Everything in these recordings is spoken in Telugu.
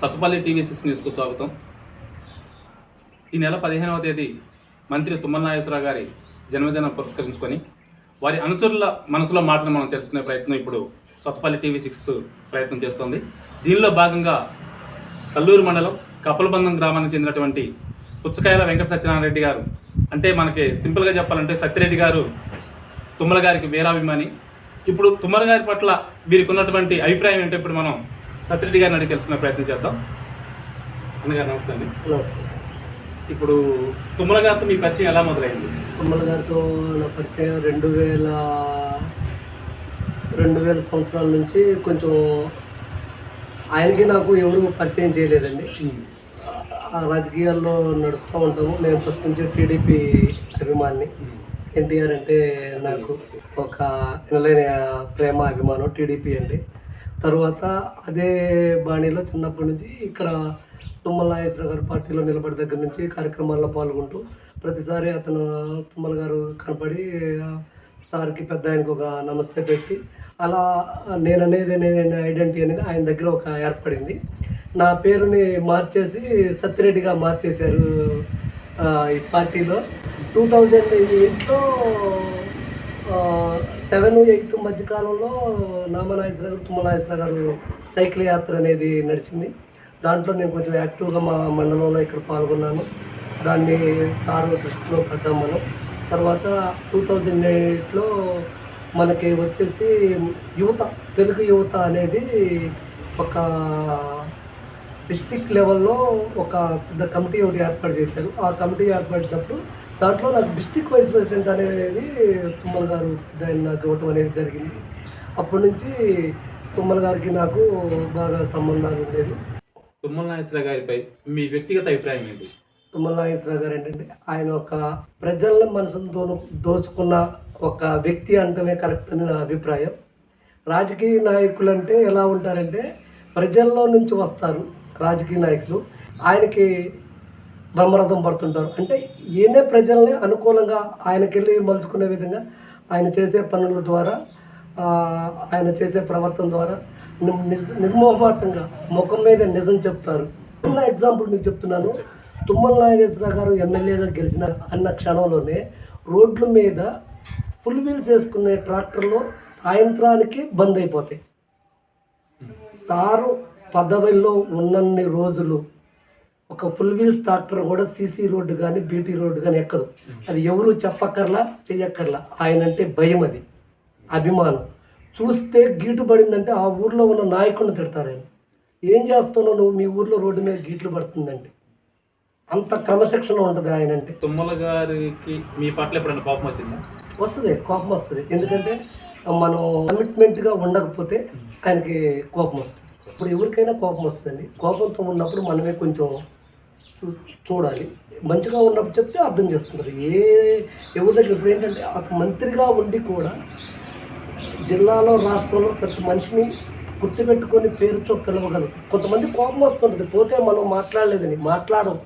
సత్తుపల్లి టీవీ సిక్స్ న్యూస్కు స్వాగతం. ఈ నెల పదిహేనవ తేదీ మంత్రి తుమ్మల నాగేశ్వరరావు గారి జన్మదినం పురస్కరించుకొని వారి అనుచరుల మనసులో మాటను మనం తెలుసుకునే ప్రయత్నం ఇప్పుడు సత్తుపల్లి టీవీ సిక్స్ ప్రయత్నం చేస్తోంది. దీనిలో భాగంగా కల్లూరు మండలం కపలబంధం గ్రామానికి చెందినటువంటి పుచ్చకాయల వెంకట సత్యనారాయణరెడ్డి గారు అంటే మనకి సింపుల్గా చెప్పాలంటే సత్యరెడ్డి గారు తుమ్మల గారికి వీరాభిమాని. ఇప్పుడు తుమ్మల గారి పట్ల వీరికి ఉన్నటువంటి అభిప్రాయం ఏంటో ఇప్పుడు మనం సత్యరెడ్డి గారిని అడిగి తెలుసుకునే ప్రయత్నం చేద్దాం. అన్నగారు నమస్తే అండి. నమస్తే. ఇప్పుడు తుమ్మల గారితో మీ పరిచయం ఎలా మొదలైంది? అమ్మల గారితో నా పరిచయం రెండు వేల రెండు వేల సంవత్సరాల నుంచి కొంచెం ఆయనకి నాకు ఎవరు పరిచయం చేయలేదండి. ఆ రాజకీయాల్లో నడుస్తూ ఉంటాము. నేను ఫస్ట్ నుంచి టీడీపీ అభిమాని. ఎన్టీఆర్ అంటే నాకు ఒక ఎనలేని ప్రేమ అభిమానం టీడీపీ అండి. తర్వాత అదే బాణీలో చిన్నప్పటి నుంచి ఇక్కడ తుమ్మల నాగేశ్వర పార్టీలో నిలబడి దగ్గర నుంచి కార్యక్రమాల్లో పాల్గొంటూ ప్రతిసారి అతను తుమ్మల గారు కనపడి సార్కి పెద్ద ఆయనకు ఒక నమస్తే పెట్టి అలా నేను అనేది నేను ఐడెంటిటీ అనేది ఆయన దగ్గర ఒక ఏర్పడింది. నా పేరుని మార్చేసి సత్యరెడ్డిగా మార్చేశారు ఈ పార్టీలో. టూ థౌజండ్ ఎయిట్లో సెవెన్ ఎయిట్ మధ్యకాలంలో కాలంలో నామనాగేశ్వర గారు తుమ్మనాగేశ్వర గారు సైకిల్ యాత్ర అనేది నడిచింది. దాంట్లో నేను కొంచెం యాక్టివ్గా మా మండలంలో ఇక్కడ పాల్గొన్నాను. దాన్ని సార్ దృష్టిలో పడ్డాం మనం. తర్వాత టూ థౌజండ్ ఎయిట్లో మనకి వచ్చేసి యువత తెలుగు యువత అనేది ఒక డిస్టిక్ లెవెల్లో ఒక పెద్ద కమిటీ ఒకటి ఏర్పాటు చేశారు. ఆ కమిటీ ఏర్పడినప్పుడు దాంట్లో నాకు డిస్టిక్ వైస్ ప్రెసిడెంట్ అనేది తుమ్మల గారు ఆయన నాకు ఇవ్వటం అనేది జరిగింది. అప్పటి నుంచి తుమ్మల గారికి నాకు బాగా సంబంధాలు ఉండేవి. తుమ్మల నాగేశ్వర గారిపై మీ వ్యక్తిగత అభిప్రాయం ఏంటి? తుమ్మల నాగేశ్వరరావు గారు ఏంటంటే ఆయన ఒక ప్రజల మనసుతో దోచుకున్న ఒక వ్యక్తి అంటమే కరెక్ట్ అని నా అభిప్రాయం. రాజకీయ నాయకులు అంటే ఎలా ఉంటారంటే ప్రజల్లో నుంచి వస్తారు. రాజకీయ నాయకులు ఆయనకి బ్రహ్మరథం పడుతుంటారు. అంటే ఈయనే ప్రజల్ని అనుకూలంగా ఆయనకెళ్ళి మలుచుకునే విధంగా ఆయన చేసే పనుల ద్వారా ఆయన చేసే ప్రవర్తన ద్వారా నిజ- నిర్మోహమాటంగా ముఖం మీద నిజం చెప్తారు. చిన్న ఎగ్జాంపుల్ మీకు చెప్తున్నాను. తుమ్మల నాగేశ్వర గారు ఎమ్మెల్యేగా గెలిచిన అన్న క్షణంలోనే రోడ్ల మీద ఫుల్ వీల్స్ వేసుకునే ట్రాక్టర్లు సాయంత్రానికి బంద్ అయిపోతాయి. సారు పదవిలో ఉన్నన్ని రోజులు ఒక ఫుల్ వీల్స్ ట్రాక్టర్ కూడా సీసీ రోడ్డు కానీ బీటీ రోడ్డు కానీ ఎక్కదు. అది ఎవరు చెప్పక్కర్లా చెయ్యక్కర్లా. ఆయన అంటే భయం అది. అభిమానం. చూస్తే గీటు పడిందంటే ఆ ఊర్లో ఉన్న నాయకుడిని తిడతారు ఆయన. ఏం చేస్తున్నావు నువ్వు? మీ ఊర్లో రోడ్డు మీద గీట్లు పడుతుందంటే. అంత క్రమశిక్షణ ఉంటుంది ఆయన అంటే తుమ్మల గారికి మీ పట్ల ఎప్పుడైనా కోపం వచ్చిందా? వస్తుంది కోపం వస్తుంది. ఎందుకంటే మనం కమిట్మెంట్గా ఉండకపోతే ఆయనకి కోపం వస్తుంది. ఇప్పుడు ఎవరికైనా కోపం వస్తుంది కోపంతో ఉన్నప్పుడు మనమే కొంచెం చూ చూడాలి. మంచిగా ఉన్నప్పుడు చెప్తే అర్థం చేసుకుంటారు. ఏ ఎవరి దగ్గర ఇప్పుడు ఏంటంటే ఒక మంత్రిగా ఉండి కూడా జిల్లాలో రాష్ట్రంలో ప్రతి మనిషిని గుర్తుపెట్టుకొని పేరుతో పిలవగలుగుతాం. కొంతమంది కోపం వస్తుంటుంది. పోతే మనం మాట్లాడలేదని. మాట్లాడము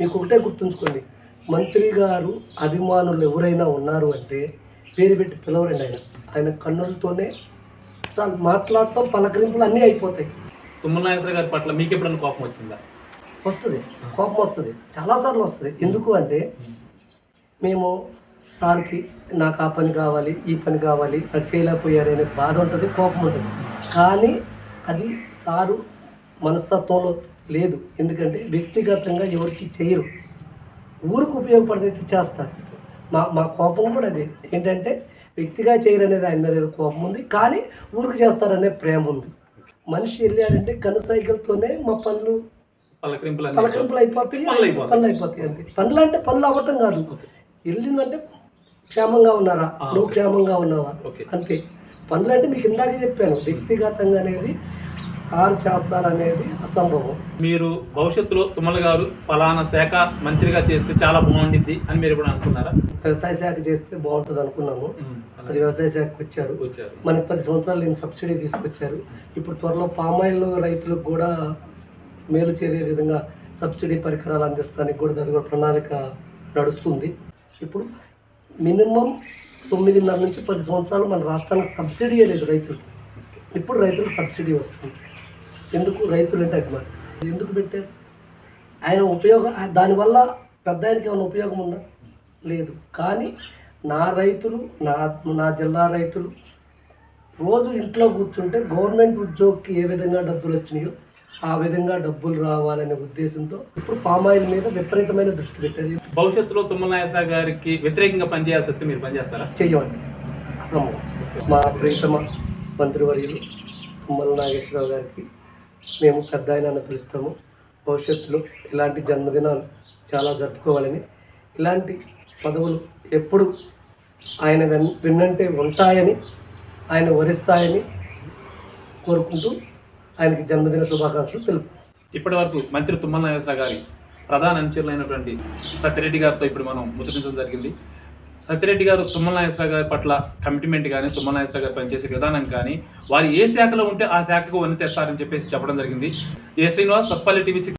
మీకు ఒకటే గుర్తుంచుకోండి. మంత్రి గారు అభిమానులు ఎవరైనా ఉన్నారు అంటే పేరు పెట్టి పిలవరండి ఆయన. ఆయన కన్నులతోనే చాలు మాట్లాడటం పలకరింపులు అన్నీ అయిపోతాయి. తుమ్మల నాగేశ్వర గారి పట్ల మీకు ఎప్పుడైనా కోపం వచ్చిందా? వస్తుంది. కోపం వస్తుంది. చాలాసార్లు వస్తుంది. ఎందుకు అంటే మేము సార్కి నాకు ఆ పని కావాలి ఈ పని కావాలి నాకు చేయలేకపోయారనే బాధ ఉంటుంది కోపం ఉంటుంది. కానీ అది సారు మనస్తత్వంలో లేదు. ఎందుకంటే వ్యక్తిగతంగా ఎవరికి చేయరు. ఊరికి ఉపయోగపడితే చేస్తారు. మా మా కోపం కూడా అదే. ఏంటంటే వ్యక్తిగా చేయరు అనేది ఆయన మీద ఏదో కోపం ఉంది కానీ ఊరికి చేస్తారనే ప్రేమ ఉంది. మనిషి వెళ్ళాడంటే కను సైకిల్తోనే మా పనులు పలకరింపులు అయిపోతాయి పనులు అయిపోతాయి. అంతే. పనులు అంటే పనులు అవ్వటం కాదు. వెళ్ళిందంటే క్షేమంగా ఉన్నారా? నువ్వు క్షేమంగా ఉన్నావా. అంతే. పనులు అంటే మీకు ఇందాకే చెప్పాను వ్యక్తిగతంగా అనేది సార్ చేస్తారనేది అసంభవం. మీరు భవిష్యత్తులో తుమ్మల గారు ఫలానా శాఖ మంత్రిగా చేస్తే చాలా బాగుండిద్ది అని మీరు ఎప్పుడు అనుకున్నారా? వ్యవసాయ శాఖ చేస్తే బాగుంటుంది అనుకున్నాము. అది వ్యవసాయ శాఖకు వచ్చారు. వచ్చారు. మనకి పది సంవత్సరాలు దీన్ని సబ్సిడీ తీసుకొచ్చారు. ఇప్పుడు త్వరలో పామాయిల్ రైతులకు కూడా మేలు చేరే విధంగా సబ్సిడీ పరికరాలు అందిస్తానికి కూడా అది కూడా ప్రణాళిక నడుస్తుంది. ఇప్పుడు మినిమం తొమ్మిదిన్నర నుంచి పది సంవత్సరాలు మన రాష్ట్రానికి సబ్సిడీ లేదు రైతులకు. ఇప్పుడు రైతులకు సబ్సిడీ వస్తుంది. ఎందుకు రైతులు అంటే అభిమానం ఎందుకు పెట్టారు? ఆయన ఉపయోగం దానివల్ల పెద్ద ఆయనకి ఏమైనా ఉపయోగం ఉందా? లేదు. కానీ నా రైతులు నా నా జిల్లా రైతులు రోజు ఇంట్లో కూర్చుంటే గవర్నమెంట్ ఉద్యోగికి ఏ విధంగా డబ్బులు వచ్చినాయో ఆ విధంగా డబ్బులు రావాలనే ఉద్దేశంతో ఇప్పుడు పామాయిల్ మీద విపరీతమైన దృష్టి పెట్టేది భవిష్యత్తులో తుమ్మల గారికి వ్యతిరేకంగా పనిచేయాల్సి వస్తే మీరు పనిచేస్తారా? చెయ్యమండి అసంభవం. మా ప్రియతమ మంత్రివర్యులు తుమ్మల నాగేశ్వరరావు గారికి మేము పెద్ద ఆయన అని పిలుస్తాము. భవిష్యత్తులో ఇలాంటి జన్మదినాలు చాలా జరుపుకోవాలని. ఇలాంటి పదవులు ఎప్పుడు ఆయన వెన్ వెన్నంటే ఉంటాయని ఆయన వరిస్తాయని కోరుకుంటూ ఆయనకి జన్మదిన శుభాకాంక్షలు తెలుపు. ఇప్పటి వరకు మంత్రి తుమ్మల నాగేశ్వర గారి ప్రధాన అనుచరులైనటువంటి సత్యరెడ్డి గారితో ఇప్పుడు మనం ముచ్చటించడం జరిగింది. సత్యరెడ్డి గారు తుమ్మల నాగేశ్వరరావు గారి పట్ల కమిట్మెంట్ కానీ తుమ్మల నాగేశ్వరరావు గారు పనిచేసే విధానం కానీ వారు ఏ శాఖలో ఉంటే ఆ శాఖకు వన్ని తెస్తారని చెప్పేసి చెప్పడం జరిగింది. A Srinivas Satpalli TV six